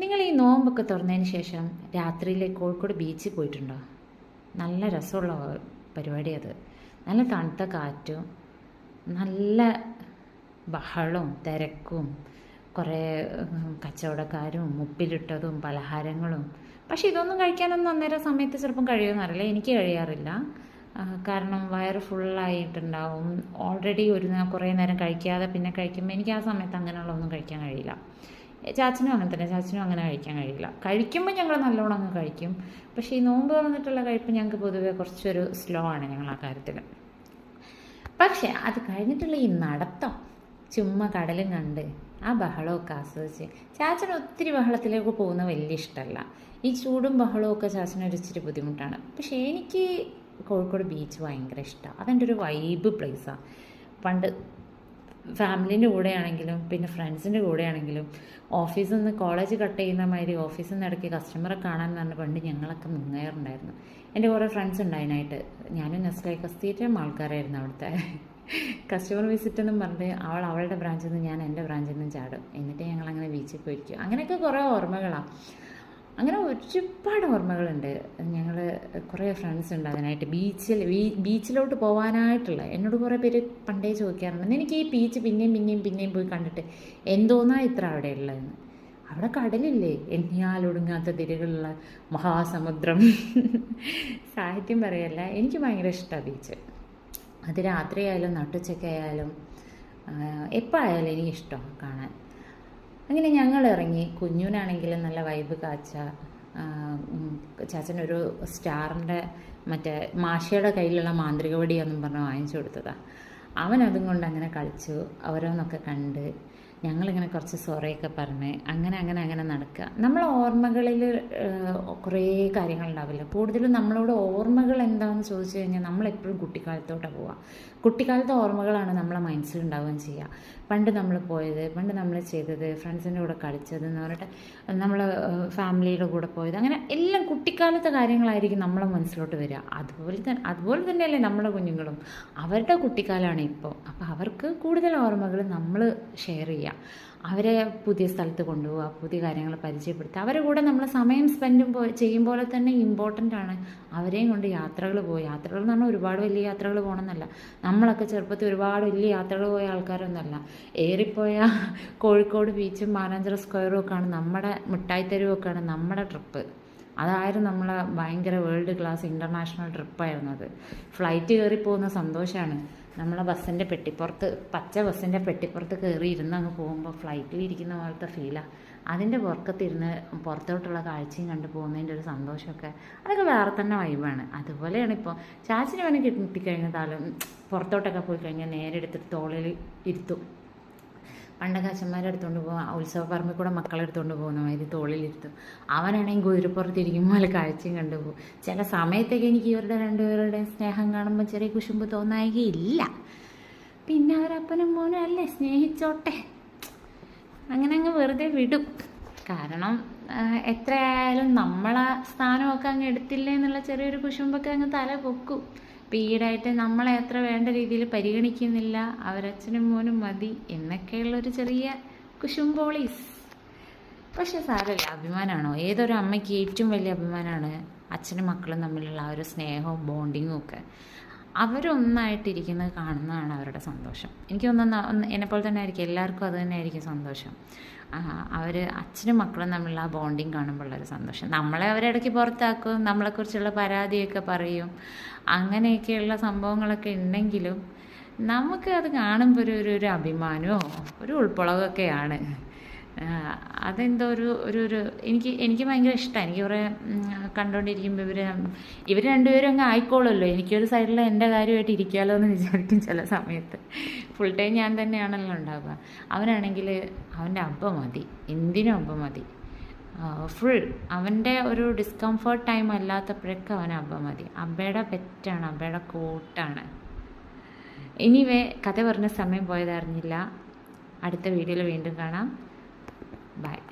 നിങ്ങൾ ഈ നോമ്പൊക്കെ തുറന്നതിന് ശേഷം രാത്രിയിൽ കോഴിക്കോട് ബീച്ചിൽ പോയിട്ടുണ്ടോ? നല്ല രസമുള്ള പരിപാടി അത് നല്ല തണുത്ത കാറ്റും നല്ല ബഹളവും തിരക്കും കുറേ കച്ചവടക്കാരും മുപ്പിലിട്ടതും പലഹാരങ്ങളും. പക്ഷെ ഇതൊന്നും കഴിക്കാനൊന്നും അന്നേരം സമയത്ത് ചിലപ്പം കഴിയുമെന്നറിയില്ല എനിക്ക് കഴിയാറില്ല. കാരണം വയറ് ഫുള്ളായിട്ടുണ്ടാവും. ഓൾറെഡി ഒരു കുറേ നേരം കഴിക്കാതെ പിന്നെ കഴിക്കുമ്പോൾ എനിക്ക് ആ സമയത്ത് അങ്ങനെയുള്ളതൊന്നും കഴിക്കാൻ കഴിയില്ല. ചാച്ചനും അങ്ങനെ തന്നെ ചാച്ചനും അങ്ങനെ കഴിക്കാൻ കഴിയില്ല. കഴിക്കുമ്പോൾ ഞങ്ങൾ നല്ലോണം അങ്ങ് കഴിക്കും. പക്ഷേ ഈ നോമ്പ് തുറന്നിട്ടുള്ള കഴിപ്പ് ഞങ്ങൾക്ക് പൊതുവെ കുറച്ചൊരു സ്ലോ ആണ് ഞങ്ങൾ ആ കാര്യത്തിൽ. പക്ഷേ അത് കഴിഞ്ഞിട്ടുള്ള ഈ നടത്തം ചുമ്മാ കടലും കണ്ട് ആ ബഹളമൊക്കെ ആസ്വദിച്ച് ചാച്ചന് ഒത്തിരി ബഹളത്തിലേക്ക് പോകുന്ന വലിയ ഇഷ്ടമല്ല. ഈ ചൂടും ബഹളവും ഒക്കെ ചാച്ചന് ഒരു ഇച്ചിരി ബുദ്ധിമുട്ടാണ്. പക്ഷേ എനിക്ക് കോഴിക്കോട് ബീച്ച് ഭയങ്കര ഇഷ്ടമാണ് അതെന്റെ ഒരു വൈബ് പ്ലേസാണ് പണ്ട് ഫാമിലീന്റെ കൂടെയാണെങ്കിലും പിന്നെ ഫ്രണ്ട്സിന്റെ കൂടെയാണെങ്കിലും ഓഫീസിൽ നിന്ന് കോളേജ് കട്ട് ചെയ്യുന്ന മാതിരി ഓഫീസിൽ നിന്ന് ഇടയ്ക്ക് കസ്റ്റമറെ കാണാൻ പറഞ്ഞ പണ്ട് ഞങ്ങളൊക്കെ മുങ്ങേറുണ്ടായിരുന്നു. എന്റെ കുറേ ഫ്രണ്ട്സ് ഉണ്ട് അതിനായിട്ട്. ഞാനും നെസ്ലയൊക്കെ സ്ഥിരം ആൾക്കാരായിരുന്നു അവിടുത്തെ. കസ്റ്റമർ വിസിറ്റ് എന്നും പറഞ്ഞ് അവൾ അവളുടെ ബ്രാഞ്ചിൽ നിന്ന് ഞാൻ എന്റെ ബ്രാഞ്ചിൽ നിന്നും ചാടും. എന്നിട്ട് ഞങ്ങൾ അങ്ങനെ ബീച്ചിൽ പോയിരിക്കും. അങ്ങനെയൊക്കെ കുറേ ഓർമ്മകളാണ് അങ്ങനെ ഒരുപാട് ഓർമ്മകളുണ്ട്. ഞങ്ങൾ കുറേ ഫ്രണ്ട്സ് ഉണ്ട് അതിനായിട്ട്. ബീച്ചിൽ ബീച്ചിലോട്ട് പോകാനായിട്ടുള്ള എന്നോട് കുറേ പേര് പണ്ടേ ചോദിക്കാറുണ്ട്. എനിക്ക് ഈ ബീച്ച് പിന്നെയും പിന്നെയും പിന്നെയും പോയി കണ്ടിട്ട് എന്തോന്നാ ഇത്ര അവിടെ ഉള്ളതെന്ന് അവിടെ കടലില്ലേ? എണ്ണിയാലൊടുങ്ങാത്ത തിരകളുള്ള മഹാസമുദ്രം. സാഹിത്യം പറയല്ല. എനിക്ക് ഭയങ്കര ഇഷ്ടമാണ് ബീച്ച്. അത് രാത്രിയായാലും നട്ടുച്ചയ്ക്കായാലും എപ്പോൾ ആയാലും എനിക്കിഷ്ടമാണ് കാണാൻ. അങ്ങനെ ഞങ്ങൾ ഇറങ്ങി. കുഞ്ഞുനാണെങ്കിലും നല്ല വൈബ് കാച്ച ചാച്ചനൊരു സ്റ്റാറിന്റെ മറ്റേ മാഷയുടെ കയ്യിലുള്ള മാന്ത്രിക എന്നും പറഞ്ഞ് വാങ്ങിച്ചു കൊടുത്തതാണ് അവൻ അതും കൊണ്ട് അങ്ങനെ കളിച്ചു. ഓരോന്നൊക്കെ കണ്ട് ഞങ്ങളിങ്ങനെ കുറച്ച് സൊറയൊക്കെ പറഞ്ഞ് അങ്ങനെ അങ്ങനെ അങ്ങനെ നടക്കുക. നമ്മൾ ഓർമ്മകളിൽ കുറേ കാര്യങ്ങളുണ്ടാവില്ല? കൂടുതലും നമ്മളോട് ഓർമ്മകൾ എന്താണെന്ന് ചോദിച്ചു കഴിഞ്ഞാൽ നമ്മളെപ്പോഴും കുട്ടിക്കാലത്തോട്ടാണ് പോവുക. കുട്ടിക്കാലത്തെ ഓർമ്മകളാണ് നമ്മളെ മനസ്സിലുണ്ടാവുകയും ചെയ്യുക. പണ്ട് നമ്മൾ പോയത് പണ്ട് നമ്മൾ ചെയ്തത് ഫ്രണ്ട്സിന്റെ കൂടെ കളിച്ചത് എന്ന് പറഞ്ഞിട്ട് നമ്മൾ ഫാമിലിയുടെ കൂടെ പോയത്. അങ്ങനെ എല്ലാം കുട്ടിക്കാലത്തെ കാര്യങ്ങളായിരിക്കും നമ്മളെ മനസ്സിലോട്ട് വരിക. അതുപോലെ തന്നെ അതുപോലെ തന്നെയല്ലേ നമ്മുടെ കുഞ്ഞുങ്ങളും. അവരുടെ കുട്ടിക്കാലമാണ് ഇപ്പോൾ. അപ്പോൾ അവർക്ക് കൂടുതൽ ഓർമ്മകൾ നമ്മൾ ഷെയർ ചെയ്യുക. അവരെ പുതിയ സ്ഥലത്ത് കൊണ്ടുപോവുക പുതിയ കാര്യങ്ങൾ പരിചയപ്പെടുത്തുക. അവരുടെ കൂടെ നമ്മൾ സമയം സ്പെൻഡും ചെയ്യും പോലെ തന്നെ ഇമ്പോർട്ടന്റ് ആണ്. അവരെയും കൊണ്ട് യാത്രകൾ പോയി യാത്രകൾ എന്ന് പറഞ്ഞാൽ ഒരുപാട് വലിയ യാത്രകൾ പോകണമെന്നല്ല നമ്മളൊക്കെ ചെറുപ്പത്തിൽ ഒരുപാട് വലിയ യാത്രകൾ പോയ ആൾക്കാരൊന്നുമല്ല ഏറിപ്പോയ കോഴിക്കോട് ബീച്ചും മാനാഞ്ചിറ സ്ക്വയറും ഒക്കെയാണ് നമ്മുടെ മിഠായിത്തെരുവൊക്കെയാണ് നമ്മുടെ ട്രിപ്പ് അതായിരുന്നു നമ്മളെ ഭയങ്കര വേൾഡ് ക്ലാസ് ഇന്റർനാഷണൽ ട്രിപ്പായിരുന്നു അത് ഫ്ലൈറ്റ് കയറി പോകുന്ന സന്തോഷമാണ് നമ്മളെ ബസ്സിന്റെ പെട്ടിപ്പുറത്ത് പച്ച ബസ്സിന്റെ പെട്ടിപ്പുറത്ത് കയറി ഇരുന്ന് അങ്ങ് പോകുമ്പോൾ ഫ്ലൈറ്റിൽ ഇരിക്കുന്ന പോലത്തെ ഫീലാണ് അതിന്റെ പുറക്കത്തിരുന്ന് പുറത്തോട്ടുള്ള കാഴ്ചയും കണ്ടു പോകുന്നതിന്റെ ഒരു സന്തോഷമൊക്കെ. അതൊക്കെ വേറെ തന്നെ വൈബാണ് അതുപോലെയാണ് ഇപ്പോൾ ചാച്ചിന് വേണമെങ്കിൽ കിട്ടിക്കഴിഞ്ഞതാലും പുറത്തോട്ടൊക്കെ പോയി കഴിഞ്ഞാൽ നേരെ എടുത്തിട്ട് തോളിൽ ഇരുത്തും. പണ്ടൊക്കെ അച്ഛന്മാരെ എടുത്തുകൊണ്ട് പോകാം ഉത്സവ പറമ്പിൽ കൂടെ മക്കളെ എടുത്തുകൊണ്ട് പോകുന്ന മാതിരി തോളിലിരുത്തും. അവനാണെങ്കിൽ ഗുരുപ്പുറത്തിരിക്കുമ്പോൾ അല്ല കാഴ്ചയും കണ്ടുപോകും ചില സമയത്തൊക്കെ എനിക്ക് ഇവരുടെ രണ്ടുപേരുടെയും സ്നേഹം കാണുമ്പോൾ ചെറിയ കുശുമ്പ് തോന്നായികയില്ല. പിന്നെ അവരപ്പനും മോനും അല്ലേ സ്നേഹിച്ചോട്ടെ. അങ്ങനെ അങ്ങ് വെറുതെ വിടും. കാരണം എത്രയായാലും നമ്മളെ സ്ഥാനമൊക്കെ അങ്ങ് എടുത്തില്ലേ എന്നുള്ള ചെറിയൊരു കുശുമ്പൊക്കെ അങ്ങ് തല പൊക്കും ഇപ്പം ഈയിടെയായിട്ട് നമ്മളെ അത്ര വേണ്ട രീതിയിൽ പരിഗണിക്കുന്നില്ല. അവരച്ഛനും മോനും മതി എന്നൊക്കെയുള്ളൊരു ചെറിയ കുശുംബോളീസ്. പക്ഷെ സാരമില്ല അഭിമാനമാണോ? ഏതൊരു അമ്മയ്ക്ക് ഏറ്റവും വലിയ അഭിമാനമാണ് അച്ഛനും മക്കളും തമ്മിലുള്ള ആ ഒരു സ്നേഹവും ബോണ്ടിങ്ങും ഒക്കെ. അവരൊന്നായിട്ടിരിക്കുന്നത് കാണുന്നതാണ് അവരുടെ സന്തോഷം. എനിക്ക് തോന്നുന്ന എന്നെപ്പോലെ തന്നെ ആയിരിക്കും. എല്ലാവർക്കും അത് തന്നെ ആയിരിക്കും സന്തോഷം. അവർ അച്ഛനും മക്കളും തമ്മിലുള്ള ആ ബോണ്ടിങ് കാണുമ്പോഴുള്ളൊരു സന്തോഷം. നമ്മളെ അവരിടയ്ക്ക് പുറത്താക്കും നമ്മളെക്കുറിച്ചുള്ള പരാതിയൊക്കെ പറയും. അങ്ങനെയൊക്കെയുള്ള സംഭവങ്ങളൊക്കെ ഉണ്ടെങ്കിലും നമുക്ക് അത് കാണുമ്പോൾ ഒരു ഒരു അഭിമാനമോ ഒരു ഉൾപ്പൊളകൊക്കെയാണ് ആ, അതെന്തോ ഒരു ഒരു ഒരു എനിക്ക് എനിക്ക് ഭയങ്കര ഇഷ്ടമാണ് എനിക്ക് കുറേ കണ്ടുകൊണ്ടിരിക്കുമ്പോൾ ഇവർ ഇവർ രണ്ടുപേരും അങ്ങ് ആയിക്കോളുമല്ലോ. എനിക്കൊരു സൈഡിൽ എന്റെ കാര്യമായിട്ട് ഇരിക്കാമല്ലോ എന്ന് വിചാരിക്കും ചില സമയത്ത്. ഫുൾ ടൈം ഞാൻ തന്നെയാണല്ലോ ഉണ്ടാവുക. അവനാണെങ്കിൽ അവന്റെ അബ്ബ മതി. എന്തിനും അബ്ബ മതി. ഫുൾ അവന്റെ ഒരു ഡിസ്കംഫർട്ട് ടൈം അല്ലാത്തപ്പോഴൊക്കെ അവൻ അബ്ബ മതി. അബ്ബയുടെ പെറ്റാണ് അബ്ബയുടെ കൂട്ടാണ്. ഇനിവേ കഥ പറഞ്ഞ സമയം പോയതറിഞ്ഞില്ല. അടുത്ത വീഡിയോയിൽ വീണ്ടും കാണാം. Bye.